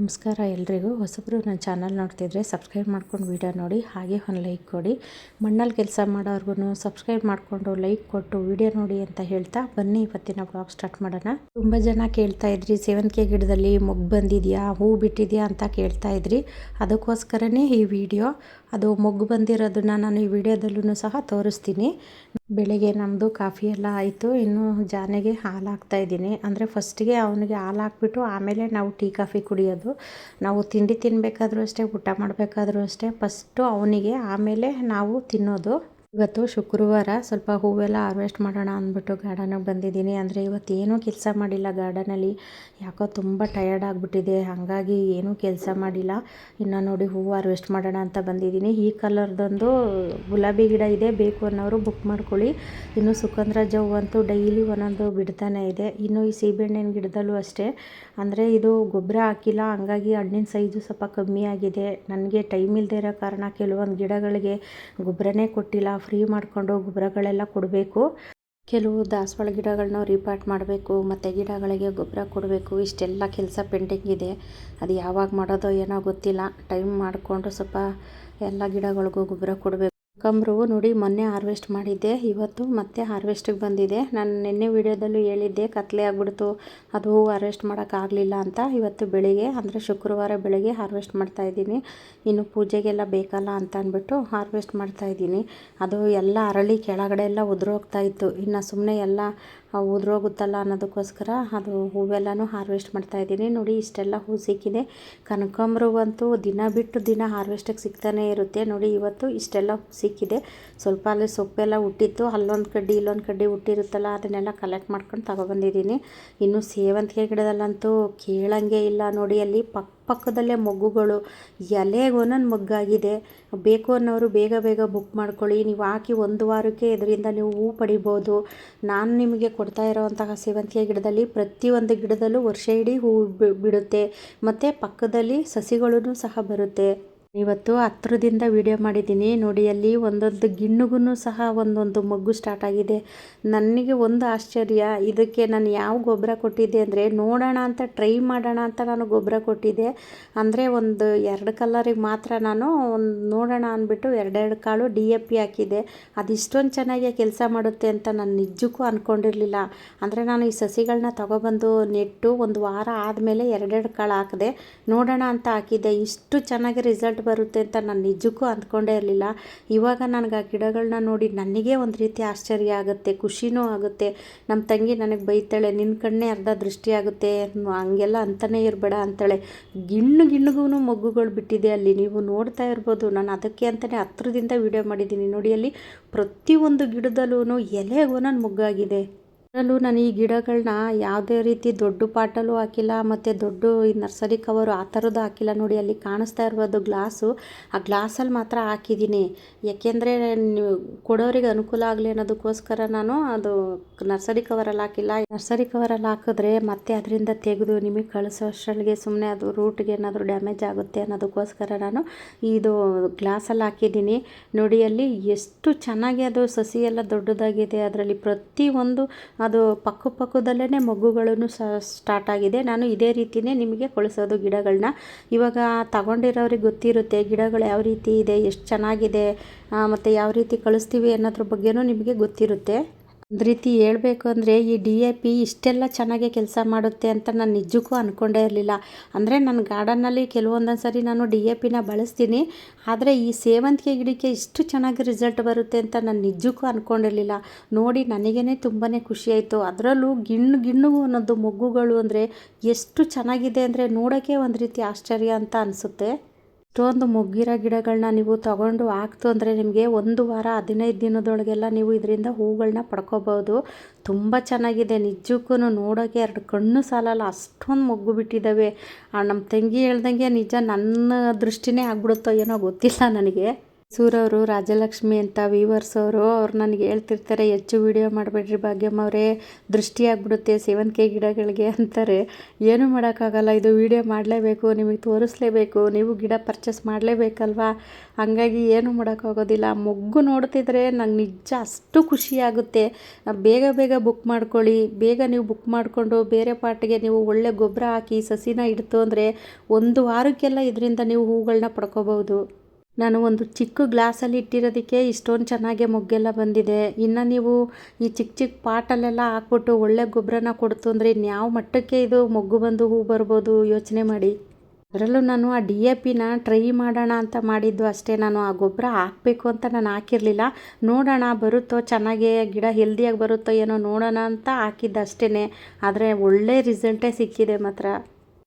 ನಮಸ್ಕಾರ ಎಲ್ರಿಗೂ. ಹೊಸಬ್ರು ನನ್ನ ಚಾನಲ್ ನೋಡ್ತಿದ್ರೆ ಸಬ್ಸ್ಕ್ರೈಬ್ ಮಾಡ್ಕೊಂಡು ವೀಡಿಯೋ ನೋಡಿ, ಹಾಗೆ ಒಂದು ಲೈಕ್ ಕೊಡಿ. ಮಣ್ಣಲ್ಲಿ ಕೆಲಸ ಮಾಡೋರ್ಗು ಸಬ್ಸ್ಕ್ರೈಬ್ ಮಾಡಿಕೊಂಡು ಲೈಕ್ ಕೊಟ್ಟು ವೀಡಿಯೋ ನೋಡಿ ಅಂತ ಹೇಳ್ತಾ ಬನ್ನಿ, ಇವತ್ತಿನ ಬ್ಲಾಗ್ ಸ್ಟಾರ್ಟ್ ಮಾಡೋಣ. ತುಂಬ ಜನ ಕೇಳ್ತಾ ಇದ್ರಿ, ಸೇವಂತಿಗೆ ಗಿಡದಲ್ಲಿ ಮೊಗ್ಗು ಬಂದಿದೆಯಾ? ಹೂ ಬಿಟ್ಟಿದೆಯಾ? ಅಂತ ಕೇಳ್ತಾ ಇದ್ರಿ. ಅದಕ್ಕೋಸ್ಕರನೇ ಈ ವಿಡಿಯೋ, ಅದು ಮೊಗ್ಗು ಬಂದಿರೋದನ್ನ ನಾನು ಈ ವಿಡಿಯೋದಲ್ಲೂ ಸಹ ತೋರಿಸ್ತೀನಿ. ಬೆಳಗ್ಗೆ ನಮ್ಮದು ಕಾಫಿ ಎಲ್ಲ ಆಯಿತು, ಇನ್ನು ಜಾನೆಗೆ ಹಾಲು ಹಾಕ್ತಾ ಇದ್ದೀನಿ. ಅಂದರೆ ಫಸ್ಟಿಗೆ ಅವನಿಗೆ ಹಾಲು ಹಾಕ್ಬಿಟ್ಟು ಆಮೇಲೆ ನಾವು ಟೀ, ಕಾಫಿ ಕುಡಿಯೋದು. ನಾವು ತಿಂಡಿ ತಿನ್ನಬೇಕಾದ್ರೂ ಅಷ್ಟೇ ಊಟ ಮಾಡಬೇಕಾದ್ರೂ ಅಷ್ಟೇ. ಫಸ್ಟು ಅವನಿಗೆ ಆಮೇಲೆ ನಾವು ತಿನ್ನೋದು. ಇವತ್ತು ಶುಕ್ರವಾರ ಸ್ವಲ್ಪ ಹೂವೆಲ್ಲ ಹಾರ್ವೆಸ್ಟ್ ಮಾಡೋಣ ಅಂದ್ಬಿಟ್ಟು ಗಾರ್ಡನಿಗೆ ಬಂದಿದ್ದೀನಿ. ಅಂದರೆ ಇವತ್ತು ಏನೂ ಕೆಲಸ ಮಾಡಿಲ್ಲ ಗಾರ್ಡನಲ್ಲಿ ಯಾಕೋ ತುಂಬ ಟಯರ್ಡ್ ಆಗಿಬಿಟ್ಟಿದೆ. ಹಾಗಾಗಿ ಏನೂ ಕೆಲಸ ಮಾಡಿಲ್ಲ. ಇನ್ನು ನೋಡಿ ಹೂವು ಹಾರ್ವೆಸ್ಟ್ ಮಾಡೋಣ ಅಂತ ಬಂದಿದ್ದೀನಿ. ಈ ಕಲರ್ದೊಂದು ಗುಲಾಬಿ ಗಿಡ ಇದೆ. ಬೇಕು ಅನ್ನೋರು ಬುಕ್ ಮಾಡ್ಕೊಳ್ಳಿ. ಇನ್ನು ಸುಕಂದ್ರ ಜವ್ ಅಂತೂ ಡೈಲಿ ಒಂದೊಂದು ಬಿಡ್ತಾನೆ ಇದೆ. ಇನ್ನು ಈ ಸೀಬೆಹಣ್ಣಿನ ಗಿಡದಲ್ಲೂ ಅಷ್ಟೇ. ಅಂದರೆ ಇದು ಗೊಬ್ಬರ ಹಾಕಿಲ್ಲ. ಹಂಗಾಗಿ ಹಣ್ಣಿನ ಸೈಜು ಸ್ವಲ್ಪ ಕಮ್ಮಿ ಆಗಿದೆ. ನನಗೆ ಟೈಮ್ ಇಲ್ಲದೆ ಇರೋ ಕಾರಣ ಕೆಲವೊಂದು ಗಿಡಗಳಿಗೆ ಗೊಬ್ಬರನೇ ಕೊಟ್ಟಿಲ್ಲ. ಫ್ರೀ ಮಾಡಿಕೊಂಡು ಗೊಬ್ಬರಗಳೆಲ್ಲ ಕೊಡಬೇಕು. ಕೆಲವು ದಾಸವಾಳ ಗಿಡಗಳನ್ನ ರೀಪಾಟ್ ಮಾಡಬೇಕು, ಮತ್ತು ಗಿಡಗಳಿಗೆ ಗೊಬ್ಬರ ಕೊಡಬೇಕು. ಇಷ್ಟೆಲ್ಲ ಕೆಲಸ ಪೆಂಡಿಂಗ್ ಇದೆ. ಅದು ಯಾವಾಗ ಮಾಡೋದೋ ಏನೋ ಗೊತ್ತಿಲ್ಲ. ಟೈಮ್ ಮಾಡಿಕೊಂಡು ಸ್ವಲ್ಪ ಎಲ್ಲ ಗಿಡಗಳಿಗೂ ಗೊಬ್ಬರ ಕೊಡಬೇಕು. ಕಂಬ್ರು ನೋಡಿ ಮೊನ್ನೆ ಹಾರ್ವೆಸ್ಟ್ ಮಾಡಿದ್ದೆ, ಇವತ್ತು ಮತ್ತೆ ಹಾರ್ವೆಸ್ಟಿಗೆ ಬಂದಿದೆ. ನಾನು ನಿನ್ನೆ ವೀಡಿಯೋದಲ್ಲೂ ಹೇಳಿದ್ದೆ, ಕತ್ಲೆ ಆಗ್ಬಿಡ್ತು, ಅದು ಹಾರ್ವೆಸ್ಟ್ ಮಾಡೋಕ್ಕಾಗಲಿಲ್ಲ ಅಂತ. ಇವತ್ತು ಬೆಳಿಗ್ಗೆ, ಅಂದರೆ ಶುಕ್ರವಾರ ಬೆಳಗ್ಗೆ ಹಾರ್ವೆಸ್ಟ್ ಮಾಡ್ತಾಯಿದ್ದೀನಿ ಇನ್ನು ಪೂಜೆಗೆಲ್ಲ ಬೇಕಲ್ಲ ಅಂತ ಅಂದ್ಬಿಟ್ಟು ಹಾರ್ವೆಸ್ಟ್ ಮಾಡ್ತಾಯಿದ್ದೀನಿ ಅದು ಎಲ್ಲ ಅರಳಿ ಕೆಳಗಡೆ ಎಲ್ಲ ಉದುರೋಗ್ತಾ ಇತ್ತು. ಇನ್ನು ಸುಮ್ಮನೆ ಎಲ್ಲ ಉದುರೋಗುತ್ತಲ್ಲ ಅನ್ನೋದಕ್ಕೋಸ್ಕರ ಅದು ಹೂವೆಲ್ಲನೂ ಹಾರ್ವೆಸ್ಟ್ ಮಾಡ್ತಾ ಇದ್ದೀನಿ. ನೋಡಿ, ಇಷ್ಟೆಲ್ಲ ಹೂ ಸಿಕ್ಕಿದೆ. ಕನಕಾಂಬರವಂತೂ ದಿನ ಬಿಟ್ಟು ದಿನ ಹಾರ್ವೆಸ್ಟಿಗೆ ಸಿಗ್ತಾನೆ ಇರುತ್ತೆ. ನೋಡಿ, ಇವತ್ತು ಇಷ್ಟೆಲ್ಲ ಹೂ ಸಿಕ್ಕಿದೆ. ಸ್ವಲ್ಪ ಅಲ್ಲಿ ಸೊಪ್ಪೆಲ್ಲ ಹುಟ್ಟಿತ್ತು. ಅಲ್ಲೊಂದು ಕಡ್ಡಿ, ಇಲ್ಲೊಂದು ಕಡ್ಡಿ ಹುಟ್ಟಿರುತ್ತಲ್ಲ, ಅದನ್ನೆಲ್ಲ ಕಲೆಕ್ಟ್ ಮಾಡ್ಕೊಂಡು ತಗೊಬಂದಿದ್ದೀನಿ. ಇನ್ನು ಸೇವಂತಿಗೆ ಗಿಡದಲ್ಲಂತೂ ಕೇಳಂಗೆ ಇಲ್ಲ. ನೋಡಿ, ಅಲ್ಲಿ ಪಕ್ಕ ಪಕ್ಕದಲ್ಲೇ ಮೊಗ್ಗುಗಳು ಎಲೆಗೆ ಒಂದೊಂದು ಮೊಗ್ಗಾಗಿದೆ, ಬೇಕು ಅನ್ನೋರು ಬೇಗ ಬೇಗ ಬುಕ್ ಮಾಡ್ಕೊಳ್ಳಿ, ನೀವು ಹಾಕಿ ಒಂದು ವಾರಕ್ಕೆ ಇದರಿಂದ ನೀವು ಹೂ ಪಡಿಬೋದು. ನಾನು ನಿಮಗೆ ಕೊಡ್ತಾ ಇರೋವಂತಹ ಸೇವಂತಿಗೆ ಗಿಡದಲ್ಲಿ ಪ್ರತಿಯೊಂದು ಗಿಡದಲ್ಲೂ ವರ್ಷ ಇಡೀ ಹೂ ಬಿಡುತ್ತೆ. ಮತ್ತು ಪಕ್ಕದಲ್ಲಿ ಸಸಿಗಳೂ ಸಹ ಬರುತ್ತೆ. ಇವತ್ತು ಹತ್ರದಿಂದ ವಿಡಿಯೋ ಮಾಡಿದ್ದೀನಿ. ನೋಡಿ, ಅಲ್ಲಿ ಒಂದೊಂದು ಗಿಣ್ಣುಗೂ ಸಹ ಒಂದೊಂದು ಮಗ್ಗು ಸ್ಟಾರ್ಟ್ ಆಗಿದೆ. ನನಗೆ ಒಂದು ಆಶ್ಚರ್ಯ. ಇದಕ್ಕೆ ನಾನು ಯಾವ ಗೊಬ್ಬರ ಕೊಟ್ಟಿದ್ದೆ ಅಂದರೆ, ನೋಡೋಣ ಅಂತ ಟ್ರೈ ಮಾಡೋಣ ಅಂತ ನಾನು ಗೊಬ್ಬರ ಕೊಟ್ಟಿದ್ದೆ. ಅಂದರೆ, ಒಂದು ಎರಡು ಕಲರಿಗೆ ಮಾತ್ರ ನಾನು ಒಂದು ನೋಡೋಣ ಅಂದ್ಬಿಟ್ಟು ಎರಡೆರಡು ಕಾಳು ಡಿ ಎ ಪಿ ಹಾಕಿದೆ ಅದು ಇಷ್ಟೊಂದು ಚೆನ್ನಾಗಿ ಕೆಲಸ ಮಾಡುತ್ತೆ ಅಂತ ನಾನು ನಿಜಕ್ಕೂ ಅಂದ್ಕೊಂಡಿರಲಿಲ್ಲ ಅಂದರೆ, ನಾನು ಈ ಸಸಿಗಳನ್ನ ತೊಗೊಬಂದು ನೆಟ್ಟು ಒಂದು ವಾರ ಆದಮೇಲೆ ಎರಡೆರಡು ಕಾಳು ಹಾಕಿದೆ ನೋಡೋಣ ಅಂತ ಹಾಕಿದ್ದೆ. ಇಷ್ಟು ಚೆನ್ನಾಗಿ ರಿಸಲ್ಟ್ ಬರುತ್ತೆ ಅಂತ ನಾನು ನಿಜಕ್ಕೂ ಅಂದ್ಕೊಂಡೇ ಇರಲಿಲ್ಲ. ಇವಾಗ ನನಗೆ ಆ ಗಿಡಗಳನ್ನ ನೋಡಿ ನನಗೆ ಒಂದು ರೀತಿ ಆಶ್ಚರ್ಯ ಆಗುತ್ತೆ, ಖುಷಿನೂ ಆಗುತ್ತೆ. ನಮ್ಮ ತಂಗಿ ನನಗೆ ಬೈತಾಳೆ ನಿನ್ನ ಕಣ್ಣೇ ಅರ್ಧ ದೃಷ್ಟಿ ಆಗುತ್ತೆ ಹಂಗೆಲ್ಲ ಅಂತಲೇ ಇರಬೇಡ ಅಂತಾಳೆ. ಗಿಣ್ಣು ಗಿಣ್ಣಗೂ ಮಗ್ಗುಗಳು ಬಿಟ್ಟಿದೆ ಅಲ್ಲಿ. ನೀವು ನೋಡ್ತಾ ಇರ್ಬೋದು, ನಾನು ಅದಕ್ಕೆ ಅಂತಲೇ ಹತ್ರದಿಂದ ವಿಡಿಯೋ ಮಾಡಿದ್ದೀನಿ. ನೋಡಿ ಅಲ್ಲಿ ಪ್ರತಿಯೊಂದು ಗಿಡದಲ್ಲೂ ಎಲೆಗೂ ನನ್ನ ಮೊಗ್ಗಾಗಿದೆ. ಅದರಲ್ಲೂ ನಾನು ಈ ಗಿಡಗಳನ್ನ ಯಾವುದೇ ರೀತಿ ದೊಡ್ಡ ಪಾಟಲ್ಲೂ ಹಾಕಿಲ್ಲ, ಮತ್ತು ದೊಡ್ಡ ಈ ನರ್ಸರಿ ಕವರು ಆ ಥರದ್ದು ಹಾಕಿಲ್ಲ ನೋಡಿ, ಅಲ್ಲಿ ಕಾಣಿಸ್ತಾ ಇರ್ಬೋದು ಗ್ಲಾಸು. ಆ ಗ್ಲಾಸಲ್ಲಿ ಮಾತ್ರ ಹಾಕಿದ್ದೀನಿ. ಯಾಕೆಂದರೆ ಕೊಡೋರಿಗೆ ಅನುಕೂಲ ಆಗಲಿ ಅನ್ನೋದಕ್ಕೋಸ್ಕರ ನಾನು ಅದು ನರ್ಸರಿ ಕವರಲ್ಲಿ ಹಾಕಿಲ್ಲ. ನರ್ಸರಿ ಕವರಲ್ಲಿ ಹಾಕಿದ್ರೆ ಮತ್ತೆ ಅದರಿಂದ ತೆಗೆದು ನಿಮಗೆ ಕಳಿಸೋ ಅಷ್ಟರಲ್ಲಿಗೆ ಸುಮ್ಮನೆ ಅದು ರೂಟ್ಗೆ ಏನಾದರೂ ಡ್ಯಾಮೇಜ್ ಆಗುತ್ತೆ ಅನ್ನೋದಕ್ಕೋಸ್ಕರ ನಾನು ಇದು ಗ್ಲಾಸಲ್ಲಿ ಹಾಕಿದ್ದೀನಿ. ನೋಡಿ, ಅಲ್ಲಿ ಎಷ್ಟು ಚೆನ್ನಾಗಿ ಅದು ಸಸಿ ಎಲ್ಲ ದೊಡ್ಡದಾಗಿದೆ. ಅದರಲ್ಲಿ ಪ್ರತಿಯೊಂದು ಅದು ಪಕ್ಕ ಪಕ್ಕದಲ್ಲೇ ಮಗುಗಳನ್ನು ಸಹ ಸ್ಟಾರ್ಟ್ ಆಗಿದೆ. ನಾನು ಇದೇ ರೀತಿಯೇ ನಿಮಗೆ ಕಳಿಸೋದು ಗಿಡಗಳನ್ನ ಇವಾಗ ತಗೊಂಡಿರೋರಿಗೆ ಗೊತ್ತಿರುತ್ತೆ ಗಿಡಗಳು ಯಾವ ರೀತಿ ಇದೆ, ಎಷ್ಟು ಚೆನ್ನಾಗಿದೆ ಮತ್ತು ಯಾವ ರೀತಿ ಕಳಿಸ್ತೀವಿ ಅನ್ನೋದ್ರ ಬಗ್ಗೆಯೂ ನಿಮಗೆ ಗೊತ್ತಿರುತ್ತೆ. ಒಂದು ರೀತಿ ಹೇಳಬೇಕು ಅಂದರೆ ಈ ಡಿ ಎ ಪಿ ಇಷ್ಟೆಲ್ಲ ಚೆನ್ನಾಗಿ ಕೆಲಸ ಮಾಡುತ್ತೆ ಅಂತ ನಾನು ನಿಜಕ್ಕೂ ಅಂದ್ಕೊಂಡೇ ಇರಲಿಲ್ಲ. ಅಂದರೆ ನನ್ನ ಗಾರ್ಡನ್ನಲ್ಲಿ ಕೆಲವೊಂದೊಂದು ಸರಿ ನಾನು ಡಿ ಎ ಪಿನ ಬಳಸ್ತೀನಿ. ಆದರೆ ಈ ಸೇವಂತಿಗೆ ಗಿಡಕ್ಕೆ ಇಷ್ಟು ಚೆನ್ನಾಗಿ ರಿಸಲ್ಟ್ ಬರುತ್ತೆ ಅಂತ ನಾನು ನಿಜಕ್ಕೂ ಅಂದ್ಕೊಂಡಿರಲಿಲ್ಲ ನೋಡಿ ನನಗೇ ತುಂಬಾ ಖುಷಿಯಾಯಿತು ಅದರಲ್ಲೂ ಗಿಣ್ಣು ಗಿಣ್ಣು ಅನ್ನೋದು ಮೊಗ್ಗುಗಳು ಅಂದರೆ ಎಷ್ಟು ಚೆನ್ನಾಗಿದೆ ಅಂದರೆ ನೋಡೋಕ್ಕೆ ಒಂದು ರೀತಿ ಆಶ್ಚರ್ಯ ಅಂತ ಅನಿಸುತ್ತೆ. ಇಷ್ಟೊಂದು ಮೊಗ್ಗಿರೋ ಗಿಡಗಳನ್ನ ನೀವು ತಗೊಂಡು ಹಾಕ್ತು ಅಂದರೆ ನಿಮಗೆ ಒಂದು ವಾರ ಹದಿನೈದು ದಿನದೊಳಗೆಲ್ಲ ನೀವು ಇದರಿಂದ ಹೂಗಳನ್ನ ಪಡ್ಕೋಬೋದು. ತುಂಬ ಚೆನ್ನಾಗಿದೆ. ನಿಜಕ್ಕೂ ನೋಡೋಕ್ಕೆ ಎರಡು ಕಣ್ಣು ಸಾಲಲ್ಲ, ಅಷ್ಟೊಂದು ಮೊಗ್ಗು ಬಿಟ್ಟಿದ್ದಾವೆ. ನಮ್ಮ ತಂಗಿ ಹೇಳ್ದಂಗೆ ನಿಜ ನನ್ನ ದೃಷ್ಟಿನೇ ಆಗ್ಬಿಡುತ್ತೋ ಏನೋ ಗೊತ್ತಿಲ್ಲ ನನಗೆ. ಸೂರವರು, ರಾಜಲಕ್ಷ್ಮಿ ಅಂತ ವೀವರ್ಸ್ ಅವರು, ಅವ್ರು ನನಗೆ ಹೇಳ್ತಿರ್ತಾರೆ, ಹೆಚ್ಚು ವಿಡಿಯೋ ಮಾಡಬೇಡ್ರಿ ಭಾಗ್ಯಮ್ಮ ಅವರೇ, ದೃಷ್ಟಿ ಆಗ್ಬಿಡುತ್ತೆ, ಸೇವಂತಿಗೆ ಗಿಡಗಳಿಗೆ ಅಂತಾರೆ. ಏನು ಮಾಡೋಕ್ಕಾಗಲ್ಲ, ಇದು ವಿಡಿಯೋ ಮಾಡಲೇಬೇಕು, ನಿಮಗೆ ತೋರಿಸ್ಲೇಬೇಕು, ನೀವು ಗಿಡ ಪರ್ಚೇಸ್ ಮಾಡಲೇಬೇಕಲ್ವಾ? ಹಾಗಾಗಿ ಏನು ಮಾಡೋಕ್ಕಾಗೋದಿಲ್ಲ. ಮೊಗ್ಗು ನೋಡ್ತಿದ್ರೆ ನಂಗೆ ನಿಜ ಅಷ್ಟು ಖುಷಿಯಾಗುತ್ತೆ ಬೇಗ ಬೇಗ ಬುಕ್ ಮಾಡ್ಕೊಳ್ಳಿ, ಬೇಗ ನೀವು ಬುಕ್ ಮಾಡಿಕೊಂಡು ಬೇರೆ ಪಾಟಿಗೆ ನೀವು ಒಳ್ಳೆ ಗೊಬ್ಬರ ಹಾಕಿ ಸಸಿನ ಇಡ್ತು ಅಂದರೆ ಒಂದು ವಾರಕ್ಕೆಲ್ಲ ಇದರಿಂದ ನೀವು ಹೂಗಳನ್ನ ಪಡ್ಕೋಬೋದು ನಾನು ಒಂದು ಚಿಕ್ಕ ಗ್ಲಾಸಲ್ಲಿ ಇಟ್ಟಿರೋದಕ್ಕೆ ಇಷ್ಟೊಂದು ಚೆನ್ನಾಗೆ ಮೊಗ್ಗೆಲ್ಲ ಬಂದಿದೆ. ಇನ್ನು ನೀವು ಈ ಚಿಕ್ಕ ಚಿಕ್ಕ ಪಾಟಲ್ಲೆಲ್ಲ ಹಾಕ್ಬಿಟ್ಟು ಒಳ್ಳೆ ಗೊಬ್ಬರನ ಕೊಡ್ತು ಅಂದರೆ ಇನ್ಯಾವ ಮಟ್ಟಕ್ಕೆ ಇದು ಮೊಗ್ಗು ಬಂದು ಹೂ ಬರ್ಬೋದು? ಯೋಚನೆ ಮಾಡಿ. ಅದರಲ್ಲೂ ನಾನು ಆ ಡಿ ಎ ಪಿನ ಟ್ರೈ ಮಾಡೋಣ ಅಂತ ಮಾಡಿದ್ದು ಅಷ್ಟೇ. ನಾನು ಆ ಗೊಬ್ಬರ ಹಾಕಬೇಕು ಅಂತ ನಾನು ಹಾಕಿರಲಿಲ್ಲ. ನೋಡೋಣ, ಬರುತ್ತೋ, ಚೆನ್ನಾಗೆ ಗಿಡ ಹೆಲ್ದಿಯಾಗಿ ಬರುತ್ತೋ ಏನೋ ನೋಡೋಣ ಅಂತ ಹಾಕಿದ್ದು ಅಷ್ಟೇ ಆದರೆ ಒಳ್ಳೆ ರಿಸಲ್ಟೇ ಸಿಕ್ಕಿದೆ ಮಾತ್ರ.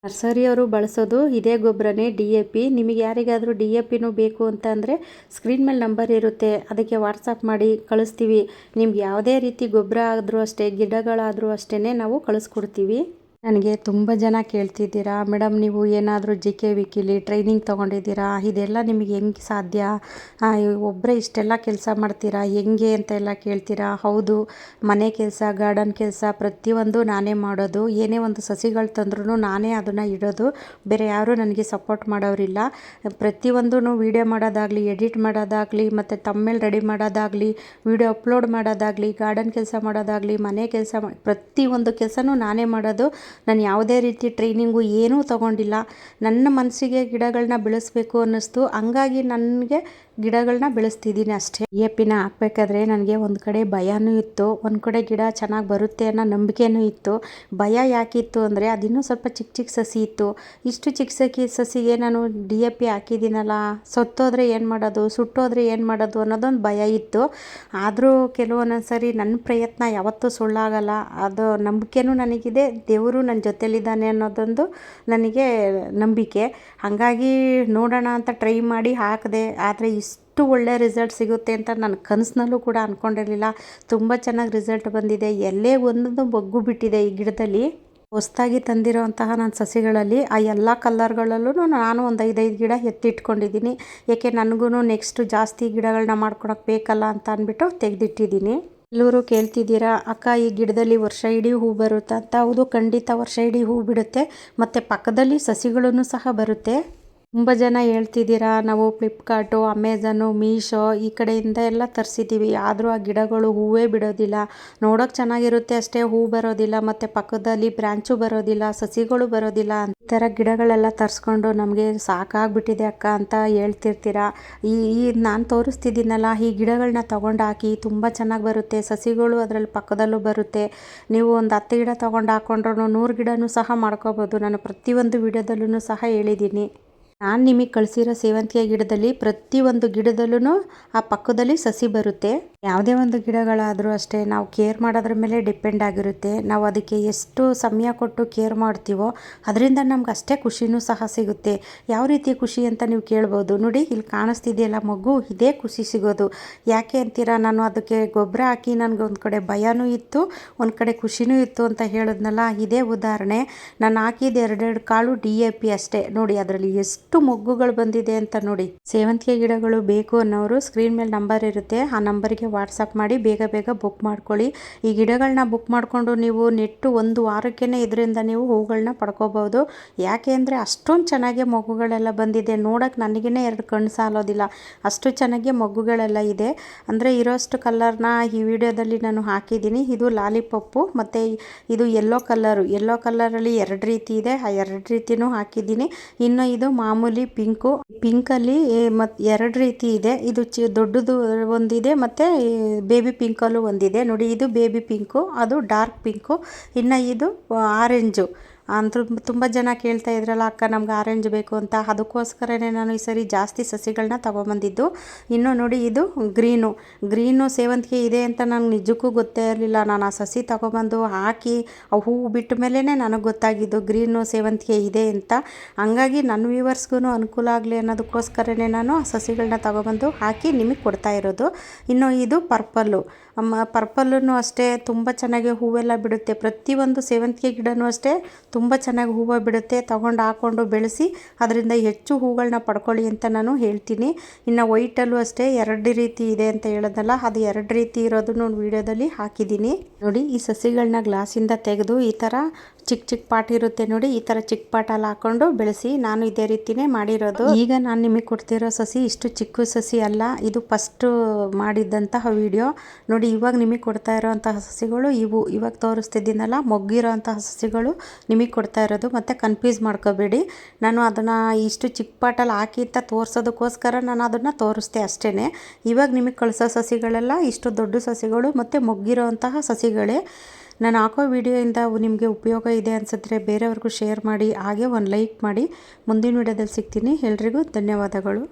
ನರ್ಸರಿಯವರು ಬಳಸೋದು ಇದೇ ಗೊಬ್ಬರನೇ ಡಿ ಎ ಪಿ. ನಿಮಗೆ ಯಾರಿಗಾದರೂ ಡಿ ಎ ಪಿನೂ ಬೇಕು ಅಂತ ಅಂದರೆ ಸ್ಕ್ರೀನ್ ಮೇಲೆ ನಂಬರ್ ಇರುತ್ತೆ. ಅದಕ್ಕೆ ವಾಟ್ಸಪ್ ಮಾಡಿ ಕಳಿಸ್ತೀವಿ. ನಿಮ್ಗೆ ಯಾವುದೇ ರೀತಿ ಗೊಬ್ಬರ ಆದರೂ ಅಷ್ಟೇ, ಗಿಡಗಳಾದರೂ ಅಷ್ಟೇ ನಾವು ಕಳಿಸ್ಕೊಡ್ತೀವಿ. ನನಗೆ ತುಂಬ ಜನ ಕೇಳ್ತಿದ್ದೀರಾ. ಮೇಡಮ್, ನೀವು ಏನಾದರೂ ಜಿ ಕೆ ವಿಕಿಲಿ ಟ್ರೈನಿಂಗ್ ತೊಗೊಂಡಿದ್ದೀರಾ? ಇದೆಲ್ಲ ನಿಮಗೆ ಹೆಂಗೆ ಸಾಧ್ಯ? ಒಬ್ಬರೇ ಇಷ್ಟೆಲ್ಲ ಕೆಲಸ ಮಾಡ್ತೀರಾ? ಹೆಂಗೆ ಅಂತ ಎಲ್ಲ ಕೇಳ್ತೀರಾ? ಹೌದು, ಮನೆ ಕೆಲಸ ಗಾರ್ಡನ್ ಕೆಲಸ ಪ್ರತಿಯೊಂದು ನಾನೇ ಮಾಡೋದು. ಏನೇ ಒಂದು ಸಸಿಗಳು ತಂದ್ರೂ ನಾನೇ ಅದನ್ನು ಇಡೋದು. ಬೇರೆ ಯಾರೂ ನನಗೆ ಸಪೋರ್ಟ್ ಮಾಡೋರಿಲ್ಲ ಪ್ರತಿಯೊಂದೂ ವೀಡಿಯೋ ಮಾಡೋದಾಗಲಿ ಎಡಿಟ್ ಮಾಡೋದಾಗಲಿ, ಮತ್ತು ತಮ್ಮೇಲೆ ರೆಡಿ ಮಾಡೋದಾಗಲಿ ವೀಡಿಯೋ ಅಪ್ಲೋಡ್ ಮಾಡೋದಾಗಲಿ ಗಾರ್ಡನ್ ಕೆಲಸ ಮಾಡೋದಾಗಲಿ, ಮನೆ ಕೆಲಸ ಪ್ರತಿಯೊಂದು ಕೆಲಸನೂ ನಾನೇ ಮಾಡೋದು. ನಾನು ಯಾವುದೇ ರೀತಿ ಟ್ರೈನಿಂಗು ಏನೂ ತೊಗೊಂಡಿಲ್ಲ. ನನ್ನ ಮನಸ್ಸಿಗೆ ಗಿಡಗಳನ್ನ ಬೆಳೆಸಬೇಕು ಅನ್ನಿಸ್ತು. ಹಂಗಾಗಿ ನನಗೆ ಗಿಡಗಳನ್ನ ಬೆಳೆಸ್ತಿದ್ದೀನಿ ಅಷ್ಟೇ. ಎ ಪಿನ ಹಾಕ್ಬೇಕಾದ್ರೆ ನನಗೆ ಒಂದು ಕಡೆ ಭಯನೂ ಇತ್ತು, ಒಂದು ಕಡೆ ಗಿಡ ಚೆನ್ನಾಗಿ ಬರುತ್ತೆ ಅನ್ನೋ ನಂಬಿಕೆನೂ ಇತ್ತು. ಭಯ ಯಾಕಿತ್ತು ಅಂದರೆ ಅದಿನ್ನೂ ಸ್ವಲ್ಪ ಚಿಕ್ಕ ಚಿಕ್ಕ ಸಸಿ ಇತ್ತು. ಇಷ್ಟು ಚಿಕ್ಕ ಸಸಿ ಸಸಿಗೆ ನಾನು ಡಿ ಎ ಪಿ ಹಾಕಿದ್ದೀನಲ್ಲ, ಸತ್ತೋದ್ರೆ ಏನು ಮಾಡೋದು, ಸುಟ್ಟೋದ್ರೆ ಏನು ಮಾಡೋದು ಅನ್ನೋದೊಂದು ಭಯ ಇತ್ತು. ಆದರೂ ಕೆಲವೊಂದೊಂದು ಸರಿ ನನ್ನ ಪ್ರಯತ್ನ ಯಾವತ್ತೂ ಸುಳ್ಳಾಗಲ್ಲ. ಅದು ನಂಬಿಕೆನೂ ನನಗಿದೆ, ದೇವರು ನನ್ನ ಜೊತೆಲಿದ್ದಾನೆ ಅನ್ನೋದೊಂದು ನನಗೆ ನಂಬಿಕೆ. ಹಾಗಾಗಿ ನೋಡೋಣ ಅಂತ ಟ್ರೈ ಮಾಡಿ ಹಾಕಿದೆ, ಆದರೆ ಇಷ್ಟು ಒಳ್ಳೆ ರಿಸಲ್ಟ್ ಸಿಗುತ್ತೆ ಅಂತ ನನ್ನ ಕನಸಿನಲ್ಲೂ ಕೂಡ ಅಂದ್ಕೊಂಡಿರಲಿಲ್ಲ ತುಂಬ ಚೆನ್ನಾಗಿ ರಿಸಲ್ಟ್ ಬಂದಿದೆ. ಎಲ್ಲೇ ಒಂದೊಂದು ಬಗ್ಗು ಬಿಟ್ಟಿದೆ ಈ ಗಿಡದಲ್ಲಿ. ಹೊಸದಾಗಿ ತಂದಿರೋಂತಹ ನನ್ನ ಸಸಿಗಳಲ್ಲಿ ಆ ಎಲ್ಲ ಕಲ್ಲರ್ಗಳಲ್ಲೂ ನಾನು ಒಂದು ಐದೈದು ಗಿಡ ಎತ್ತಿಟ್ಕೊಂಡಿದ್ದೀನಿ. ಏಕೆ ನನಗೂ ನೆಕ್ಸ್ಟು ಜಾಸ್ತಿ ಗಿಡಗಳನ್ನ ಮಾಡ್ಕೊಳಕ್ಕೆ ಬೇಕಲ್ಲ ಅಂತ ಅಂದ್ಬಿಟ್ಟು ತೆಗೆದಿಟ್ಟಿದ್ದೀನಿ. ಎಲ್ಲರೂ ಕೇಳ್ತಿದ್ದೀರಾ, ಅಕ್ಕ, ಈ ಗಿಡದಲ್ಲಿ ವರ್ಷ ಇಡೀ ಹೂ ಬರುತ್ತೆ? ಅಂತ. ಹೌದು, ಖಂಡಿತ ವರ್ಷ ಇಡೀ ಹೂ ಬಿಡುತ್ತೆ. ಮತ್ತು ಪಕ್ಕದಲ್ಲಿ ಸಸಿಗಳನ್ನು ಸಹ ಬರುತ್ತೆ. ತುಂಬ ಜನ ಹೇಳ್ತಿದ್ದೀರಾ, ನಾವು ಫ್ಲಿಪ್ಕಾರ್ಟು ಅಮೆಝನು ಮೀಶೋ ಈ ಕಡೆಯಿಂದ ಎಲ್ಲ ತರಿಸಿದ್ದೀವಿ. ಆದರೂ ಆ ಗಿಡಗಳು ಹೂವೇ ಬಿಡೋದಿಲ್ಲ. ನೋಡೋಕೆ ಚೆನ್ನಾಗಿರುತ್ತೆ ಅಷ್ಟೇ, ಹೂ ಬರೋದಿಲ್ಲ, ಮತ್ತು ಪಕ್ಕದಲ್ಲಿ ಬ್ರ್ಯಾಂಚು ಬರೋದಿಲ್ಲ, ಸಸಿಗಳು ಬರೋದಿಲ್ಲ ಈ ಥರ ಗಿಡಗಳೆಲ್ಲ ತರಿಸ್ಕೊಂಡು ನಮಗೆ ಸಾಕಾಗ್ಬಿಟ್ಟಿದೆ ಅಕ್ಕ ಅಂತ ಹೇಳ್ತಿರ್ತೀರಾ. ಈ ಈ ನಾನು ತೋರಿಸ್ತಿದ್ದೀನಲ್ಲ, ಈ ಗಿಡಗಳನ್ನ ತೊಗೊಂಡು ಹಾಕಿ ತುಂಬ ಚೆನ್ನಾಗಿ ಬರುತ್ತೆ, ಸಸಿಗಳು ಅದರಲ್ಲಿ ಪಕ್ಕದಲ್ಲೂ ಬರುತ್ತೆ. ನೀವು ಒಂದು ಹತ್ತು ಗಿಡ ತೊಗೊಂಡು ಹಾಕ್ಕೊಂಡ್ರು ನೂರು ಗಿಡನೂ ಸಹ ಮಾಡ್ಕೋಬೋದು. ನಾನು ಪ್ರತಿಯೊಂದು ವಿಡಿಯೋದಲ್ಲೂ ಸಹ ಹೇಳಿದ್ದೀನಿ. ನಾನು ನಿಮಗೆ ಕಳಿಸಿರೋ ಸೇವಂತಿಗೆ ಗಿಡದಲ್ಲಿ ಪ್ರತಿಯೊಂದು ಗಿಡದಲ್ಲೂ ಆ ಪಕ್ಕದಲ್ಲಿ ಸಸಿ ಬರುತ್ತೆ. ಯಾವುದೇ ಒಂದು ಗಿಡಗಳಾದರೂ ಅಷ್ಟೇ ನಾವು ಕೇರ್ ಮಾಡೋದ್ರ ಮೇಲೆ ಡಿಪೆಂಡ್ ಆಗಿರುತ್ತೆ. ನಾವು ಅದಕ್ಕೆ ಎಷ್ಟು ಸಮಯ ಕೊಟ್ಟು ಕೇರ್ ಮಾಡ್ತೀವೋ ಅದರಿಂದ ನಮ್ಗೆ ಅಷ್ಟೇ ಖುಷಿನೂ ಸಹ ಸಿಗುತ್ತೆ. ಯಾವ ರೀತಿ ಖುಷಿ ಅಂತ ನೀವು ಕೇಳ್ಬೋದು. ನೋಡಿ, ಇಲ್ಲಿ ಕಾಣಿಸ್ತಿದೆಯಲ್ಲ ಮಗು, ಇದೇ ಖುಷಿ ಸಿಗೋದು. ಯಾಕೆ ಅಂತೀರಾ? ನಾನು ಅದಕ್ಕೆ ಗೊಬ್ಬರ ಹಾಕಿ ನನಗೆ ಒಂದು ಕಡೆ ಭಯನೂ ಇತ್ತು, ಒಂದು ಕಡೆ ಖುಷಿನೂ ಇತ್ತು ಅಂತ ಹೇಳಿದ್ನಲ್ಲ, ಇದೇ ಉದಾಹರಣೆ. ನಾನು ಹಾಕಿದ ಎರಡೆರಡು ಕಾಳು ಡಿ ಎ ಪಿ ಅಷ್ಟೇ. ನೋಡಿ, ಅದರಲ್ಲಿ ಎಷ್ಟು ಎಷ್ಟು ಮೊಗ್ಗುಗಳು ಬಂದಿದೆ ಅಂತ ನೋಡಿ. ಸೇವಂತಿಗೆ ಗಿಡಗಳು ಬೇಕು ಅನ್ನೋರು ಸ್ಕ್ರೀನ್ ಮೇಲೆ ನಂಬರ್ ಇರುತ್ತೆ. ಆ ನಂಬರ್ಗೆ ವಾಟ್ಸಪ್ ಮಾಡಿ ಬೇಗ ಬೇಗ ಬುಕ್ ಮಾಡ್ಕೊಳ್ಳಿ. ಈ ಗಿಡಗಳನ್ನ ಬುಕ್ ಮಾಡಿಕೊಂಡು ನೀವು ನೆಟ್ಟು ಒಂದು ವಾರಕ್ಕೇ ಇದರಿಂದ ನೀವು ಹೂಗಳನ್ನ ಪಡ್ಕೋಬಹುದು ಯಾಕೆ ಅಂದರೆ ಅಷ್ಟೊಂದು ಚೆನ್ನಾಗಿ ಮೊಗ್ಗುಗಳೆಲ್ಲ ಬಂದಿದೆ. ನೋಡೋಕೆ ನನಗೇ ಎರಡು ಕಣ್ಣು ಸಾಲೋದಿಲ್ಲ. ಅಷ್ಟು ಚೆನ್ನಾಗಿ ಮೊಗ್ಗುಗಳೆಲ್ಲ ಇದೆ. ಅಂದರೆ ಇರೋಷ್ಟು ಕಲರ್ನ ಈ ವಿಡಿಯೋದಲ್ಲಿ ನಾನು ಹಾಕಿದ್ದೀನಿ. ಇದು ಲಾಲಿಪಪ್ಪು ಮತ್ತು ಇದು ಎಲ್ಲೋ ಕಲರು ಎಲ್ಲೋ ಕಲರಲ್ಲಿ ಎರಡು ರೀತಿ ಇದೆ. ಆ ಎರಡು ರೀತಿನೂ ಹಾಕಿದ್ದೀನಿ. ಇನ್ನು ಇದು ಮಾಮೂಲಿ ಮಾಮೂಲಿ ಪಿಂಕು. ಪಿಂಕಲ್ಲಿ ಮತ್ ಎರಡು ರೀತಿ ಇದೆ. ಇದು ದೊಡ್ಡದು ಒಂದಿದೆ ಮತ್ತೆ ಬೇಬಿ ಪಿಂಕಲ್ಲೂ ಒಂದಿದೆ. ನೋಡಿ ಇದು ಬೇಬಿ ಪಿಂಕು, ಅದು ಡಾರ್ಕ್ ಪಿಂಕು. ಇನ್ನು ಇದು ಆರೆಂಜು. ಅಂತೂ ತುಂಬ ಜನ ಕೇಳ್ತಾ ಇದ್ರಲ್ಲ, ಅಕ್ಕ, ನಮ್ಗೆ ಆರೆಂಜ್ ಬೇಕು ಅಂತ. ಅದಕ್ಕೋಸ್ಕರನೇ ನಾನು ಈ ಸರಿ ಜಾಸ್ತಿ ಸಸಿಗಳನ್ನ ತೊಗೊಂಬಂದಿದ್ದು. ಇನ್ನು ನೋಡಿ, ಇದು ಗ್ರೀನು. ಗ್ರೀನು ಸೇವಂತಿಗೆ ಇದೆ ಅಂತ ನನಗೆ ನಿಜಕ್ಕೂ ಗೊತ್ತೇ ಇರಲಿಲ್ಲ. ನಾನು ಆ ಸಸಿ ತೊಗೊಬಂದು ಹಾಕಿ, ಆ ಹೂವು ಬಿಟ್ಟ ಮೇಲೇ ನನಗೆ ಗೊತ್ತಾಗಿದ್ದು ಗ್ರೀನು ಸೇವಂತಿಗೆ ಇದೆ ಅಂತ. ಹಂಗಾಗಿ ನನ್ನ ವ್ಯೂವರ್ಸ್ಗೂ ಅನುಕೂಲ ಆಗಲಿ ಅನ್ನೋದಕ್ಕೋಸ್ಕರನೇ ನಾನು ಆ ಸಸಿಗಳನ್ನ ತೊಗೊಬಂದು ಹಾಕಿ ನಿಮಗೆ ಕೊಡ್ತಾ ಇರೋದು. ಇನ್ನು ಇದು ಪರ್ಪಲ್ಲು. ಪರ್ಪಲ್ಲೂ ಅಷ್ಟೇ ತುಂಬ ಚೆನ್ನಾಗಿ ಹೂವೆಲ್ಲ ಬಿಡುತ್ತೆ. ಪ್ರತಿಯೊಂದು ಸೇವಂತಿಗೆ ಗಿಡನೂ ಅಷ್ಟೇ ತುಂಬ ಚೆನ್ನಾಗಿ ಹೂವು ಬಿಡುತ್ತೆ, ತೊಗೊಂಡು ಹಾಕ್ಕೊಂಡು ಬೆಳೆಸಿ ಅದರಿಂದ ಹೆಚ್ಚು ಹೂಗಳನ್ನ ಪಡ್ಕೊಳ್ಳಿ ಅಂತ ನಾನು ಹೇಳ್ತೀನಿ. ಇನ್ನು ವೈಟಲ್ಲೂ ಅಷ್ಟೇ ಎರಡು ರೀತಿ ಇದೆ ಅಂತ ಹೇಳೋದಲ್ಲ, ಅದು ಎರಡು ರೀತಿ ಇರೋದನ್ನು ವಿಡಿಯೋದಲ್ಲಿ ಹಾಕಿದ್ದೀನಿ. ನೋಡಿ, ಈ ಸಸಿಗಳನ್ನ ಗ್ಲಾಸಿಂದ ತೆಗೆದು ಈ ಥರ ಚಿಕ್ಕ ಚಿಕ್ಕ ಪಾಟ್ ಇರುತ್ತೆ ನೋಡಿ, ಈ ಥರ ಚಿಕ್ಕ ಪಾಟಲ್ಲಿ ಹಾಕೊಂಡು ಬೆಳೆಸಿ ನಾನು ಇದೇ ರೀತಿನೇ ಮಾಡಿರೋದು. ಈಗ ನಾನು ನಿಮಗೆ ಕೊಡ್ತಿರೋ ಸಸಿ ಇಷ್ಟು ಚಿಕ್ಕ ಸಸಿ ಅಲ್ಲ, ಇದು ಫಸ್ಟು ಮಾಡಿದ್ದಂತಹ ವಿಡಿಯೋ. ನೋಡಿ, ಇವಾಗ ನಿಮಗೆ ಕೊಡ್ತಾ ಇರೋವಂತಹ ಸಸಿಗಳು ಇವು ಇವಾಗ ತೋರಿಸ್ತಿದ್ದೀನಲ್ಲ, ಮೊಗ್ಗಿರೋಂತಹ ಸಸಿಗಳು ನಿಮಗೆ ಕೊಡ್ತಾ ಇರೋದು, ಮತ್ತು ಕನ್ಫ್ಯೂಸ್ ಮಾಡ್ಕೋಬೇಡಿ. ನಾನು ಅದನ್ನು ಇಷ್ಟು ಚಿಕ್ಕ ಪಾಟಲ್ಲಿ ಹಾಕಿ ಅಂತ ತೋರಿಸೋದಕ್ಕೋಸ್ಕರ ನಾನು ಅದನ್ನು ತೋರಿಸ್ತೆ ಅಷ್ಟೇ ಇವಾಗ ನಿಮಗೆ ಕಳಿಸೋ ಸಸಿಗಳೆಲ್ಲ ಇಷ್ಟು ದೊಡ್ಡ ಸಸಿಗಳು ಮತ್ತು ಮೊಗ್ಗಿರೋಂತಹ ಸಸಿಗಳೇ. ನಾನು ಹಾಕೋ ವಿಡಿಯೋಯಿಂದ ನಿಮಗೆ ಉಪಯೋಗ ಇದೆ ಅನಿಸಿದ್ರೆ ಬೇರೆಯವ್ರಿಗೂ ಶೇರ್ ಮಾಡಿ, ಹಾಗೆ ಒಂದು ಲೈಕ್ ಮಾಡಿ. ಮುಂದಿನ ವಿಡಿಯೋದಲ್ಲಿ ಸಿಗ್ತೀನಿ. ಎಲ್ರಿಗೂ ಧನ್ಯವಾದಗಳು.